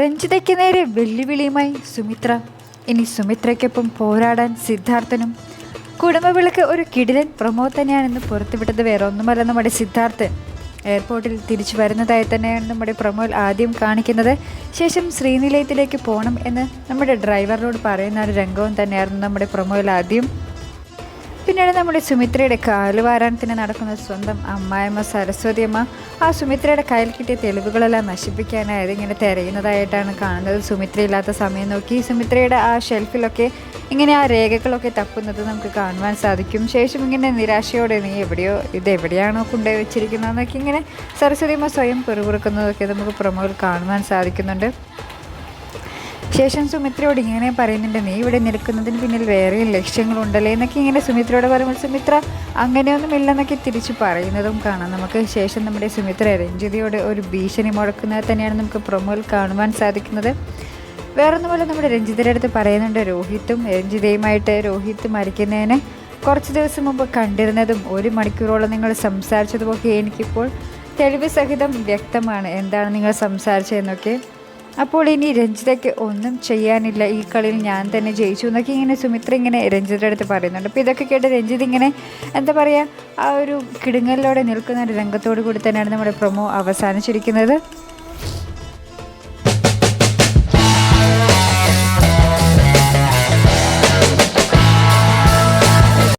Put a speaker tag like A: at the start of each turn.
A: രഞ്ജിതയ്ക്ക് നേരെ വെല്ലുവിളിയുമായി സുമിത്ര. ഇനി സുമിത്രയ്ക്കൊപ്പം പോരാടാൻ സിദ്ധാർത്ഥനും. കുടുംബവിളക്ക് ഒരു കിടിലൻ പ്രമോ തന്നെയാണെന്ന് പുറത്തുവിട്ടത് വേറെ ഒന്നുമല്ല നമ്മുടെ സിദ്ധാർത്ഥൻ എയർപോർട്ടിൽ തിരിച്ചു വരുന്നതായി തന്നെയാണ് നമ്മുടെ പ്രമോൽ ആദ്യം കാണിക്കുന്നത്. ശേഷം ശ്രീനിലയത്തിലേക്ക് പോകണം എന്ന് നമ്മുടെ ഡ്രൈവറിനോട് പറയുന്ന ഒരു രംഗവും തന്നെയായിരുന്നു നമ്മുടെ പ്രമോയിൽ ആദ്യം. പിന്നീട് നമ്മുടെ സുമിത്രയുടെ കാലുവാരാണത്തിന് നടക്കുന്ന സ്വന്തം അമ്മായിമ്മ സരസ്വതി അമ്മ ആ സുമിത്രയുടെ കയ്യിൽ കിട്ടിയ തെളിവുകളെല്ലാം നശിപ്പിക്കാനായത് ഇങ്ങനെ തിരയുന്നതായിട്ടാണ് കാണുന്നത്. സുമിത്ര ഇല്ലാത്ത സമയം നോക്കി സുമിത്രയുടെ ആ ഷെൽഫിലൊക്കെ ഇങ്ങനെ ആ രേഖകളൊക്കെ തപ്പുന്നത് നമുക്ക് കാണുവാൻ സാധിക്കും. ശേഷം ഇങ്ങനെ നിരാശയോടെ നീ എവിടെയോ ഇത് എവിടെയാണോ കൊണ്ടുപോയി വെച്ചിരിക്കുന്നതെന്നൊക്കെ ഇങ്ങനെ സരസ്വതി അമ്മ സ്വയം പിറുപിറുക്കുന്നതൊക്കെ നമുക്ക് പ്രൊമോയിൽ കാണുവാൻ സാധിക്കുന്നുണ്ട്. ശേഷം സുമിത്രയോട് ഇങ്ങനെ പറയുന്നുണ്ട് നീ ഇവിടെ നിൽക്കുന്നതിന് പിന്നിൽ വേറെ ലക്ഷ്യങ്ങളുണ്ടല്ലേ? എന്നൊക്കെ ഇങ്ങനെ സുമിത്രയോട് പറയുമ്പോൾ സുമിത്ര അങ്ങനെയൊന്നും ഇല്ലെന്നൊക്കെ തിരിച്ചു പറയുന്നതും കാണാം. നമുക്ക് ശേഷം നമ്മുടെ സുമിത്ര രഞ്ജിതയോട് ഒരു ഭീഷണി മുഴക്കുന്നത് തന്നെയാണ് നമുക്ക് പ്രൊമോയിൽ കാണുവാൻ സാധിക്കുന്നത്. വേറൊന്നുമല്ല നമ്മുടെ രഞ്ജിതയുടെ അടുത്ത് പറയുന്നുണ്ട് രോഹിത്തും രഞ്ജിതയുമായിട്ട് രോഹിത്ത് മരിക്കുന്നതിന് കുറച്ച് ദിവസം മുമ്പ് കണ്ടിരുന്നതും ഒരു മണിക്കൂറോളം നിങ്ങൾ സംസാരിച്ചതുമൊക്കെ എനിക്കിപ്പോൾ തെളിവ് സഹിതം വ്യക്തമാണ്. എന്താണ് നിങ്ങൾ സംസാരിച്ചതെന്നൊക്കെ? അപ്പോൾ ഇനി രഞ്ജിതയ്ക്ക് ഒന്നും ചെയ്യാനില്ല. ഈ കളിയിൽ ഞാൻ തന്നെ ജയിച്ചു എന്നൊക്കെ ഇങ്ങനെ സുമിത്ര ഇങ്ങനെ രഞ്ജിതയുടെ അടുത്ത് പറയുന്നുണ്ട്. അപ്പോൾ ഇതൊക്കെ കേട്ട് രഞ്ജിത് ഇങ്ങനെ എന്താ പറയുക ആ ഒരു കിടുങ്ങലിലൂടെ നിൽക്കുന്ന ഒരു രംഗത്തോടു കൂടി തന്നെയാണ് നമ്മുടെ പ്രൊമോ അവസാനിച്ചിരിക്കുന്നത്.